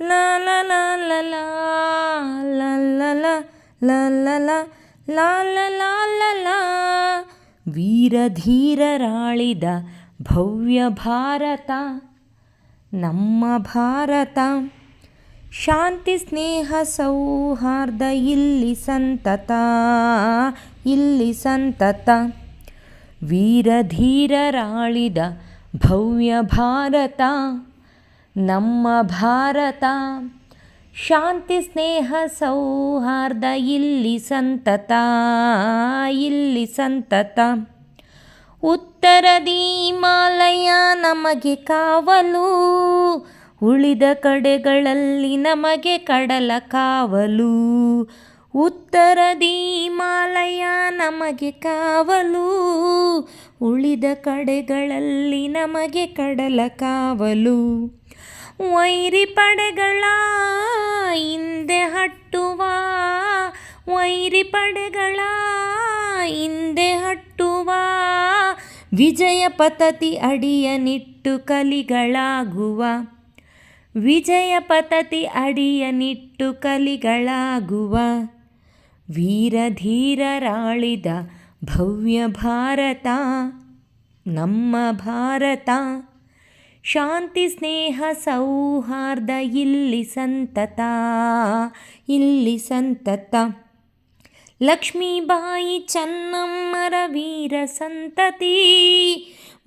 la ವೀರಧೀರರಾಳಿದ ಭವ್ಯ ಭಾರತ ನಮ್ಮ ಭಾರತ ಶಾಂತಿ ಸ್ನೇಹ ಸೌಹಾರ್ದ ಇಲ್ಲಿ ಸಂತತ ಇಲ್ಲಿ ಸಂತತ ವೀರಧೀರರಾಳಿದ ಭವ್ಯ ಭಾರತ ನಮ್ಮ ಭಾರತ. ಶಾಂತಿ, ಸ್ನೇಹ, ಸೌಹಾರ್ದ, ಇಲ್ಲಿ ಸಂತತ ಇಲ್ಲಿ ಸಂತತ. ಉತ್ತರ ದೀಮಾಲಯ ನಮಗೆ ಕಾವಲು, ಉಳಿದ ಕಡೆಗಳಲ್ಲಿ ನಮಗೆ ಕಡಲ ಕಾವಲು. ಉತ್ತರ ದೀಮಾಲಯ ನಮಗೆ ಕಾವಲು, ಉಳಿದ ಕಡೆಗಳಲ್ಲಿ ನಮಗೆ ಕಡಲ ಕಾವಲು. ವೈರಿ ಪಡೆಗಳ ಹಿಂದೆ ಹಟ್ಟುವ, ವೈರಿ ಪಡೆಗಳ ಹಿಂದೆ ಹಟ್ಟುವ, ವಿಜಯ ಪತತಿ ಅಡಿಯ ನಿಟ್ಟು ಕಲಿಗಳಾಗುವ, ವಿಜಯ ಪತತಿ ಅಡಿಯ ನಿಟ್ಟು ಕಲಿಗಳಾಗುವ ವೀರಧೀರರಾಳಿದ ಭವ್ಯ ಭಾರತ, ನಮ್ಮ ಭಾರತ. ಶಾಂತಿ, ಸ್ನೇಹ, ಸೌಹಾರ್ದ, ಇಲ್ಲಿ ಸಂತತ ಇಲ್ಲಿ ಸಂತತ. ಲಕ್ಷ್ಮೀಬಾಯಿ ಚೆನ್ನಮ್ಮರ ವೀರ ಸಂತತಿ,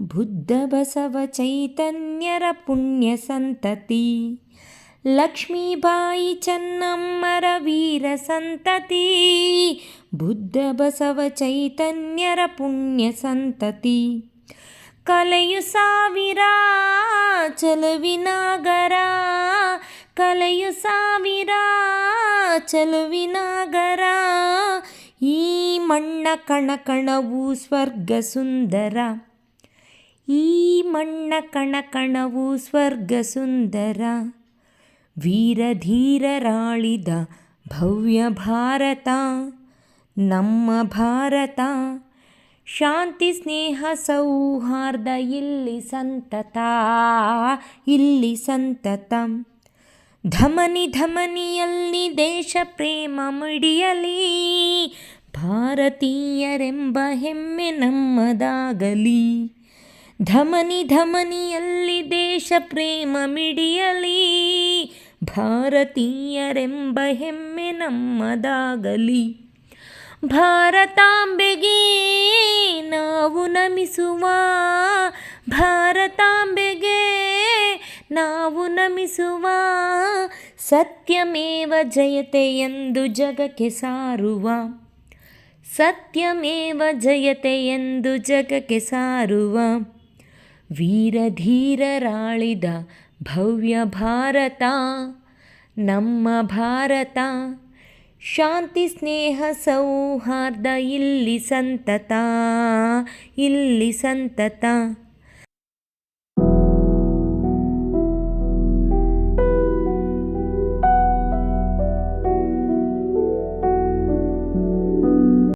ಬುದ್ಧ ಬಸವ ಚೈತನ್ಯರ ಪುಣ್ಯ ಸಂತತಿ. ಲಕ್ಷ್ಮೀಬಾಯಿ ಚೆನ್ನಮ್ಮರ ವೀರ ಸಂತತಿ, ಬುದ್ಧ ಬಸವ ಚೈತನ್ಯರ ಪುಣ್ಯ ಸಂತತಿ. ಕಲೆಯು ಸಾವಿರ ಚಲುವಿನಾಗರ ಕಲೆಯು ಸಾವಿರ ಚಲುವಿನಾಗರ ಈ ಮಣ್ಣ ಕಣಕಣವು ಸ್ವರ್ಗ ಸುಂದರ. ಈ ಮಣ್ಣ ಕಣಕಣವು ಸ್ವರ್ಗ ಸುಂದರ. ವೀರಧೀರರಾಳಿದ ಭವ್ಯ ಭಾರತ, ನಮ್ಮ ಭಾರತ. ಶಾಂತಿ ಸ್ನೇಹ ಸೌಹಾರ್ದ ಇಲ್ಲಿ ಸಂತತ ಇಲ್ಲಿ ಸಂತತ. ಧಮನಿ ಧಮನಿಯಲ್ಲಿ ದೇಶ ಪ್ರೇಮ ಮಿಡಿಯಲಿ, ಭಾರತೀಯರೆಂಬ ಹೆಮ್ಮೆ ನಮ್ಮದಾಗಲಿ. ಧಮನಿ ಧಮನಿಯಲ್ಲಿ ದೇಶ ಪ್ರೇಮ ಮಿಡಿಯಲಿ, ಭಾರತೀಯರೆಂಬ ಹೆಮ್ಮೆ ನಮ್ಮದಾಗಲಿ. ಭಾರತಾಂಬೆಗೆ ನಾವು ನಮಿಸುವ, ಭಾರತಾಂಬೆಗೆ ನಾವು ನಮಿಸುವ ಸತ್ಯಮೇವ ಜಯತೆ ಎಂದು ಜಗಕ್ಕೆ ಸಾರುವ, ಸತ್ಯಮೇವ ಜಯತೆ ಎಂದು ಜಗಕ್ಕೆ ಸಾರುವ ವೀರಧೀರರಾಳಿದ ಭವ್ಯ ಭಾರತ, ನಮ್ಮ ಭಾರತ. ಶಾಂತಿ ಸ್ನೇಹ ಸೌಹಾರ್ದ ಇಲ್ಲಿ ಸಂತತ ಇಲ್ಲಿ ಸಂತತ.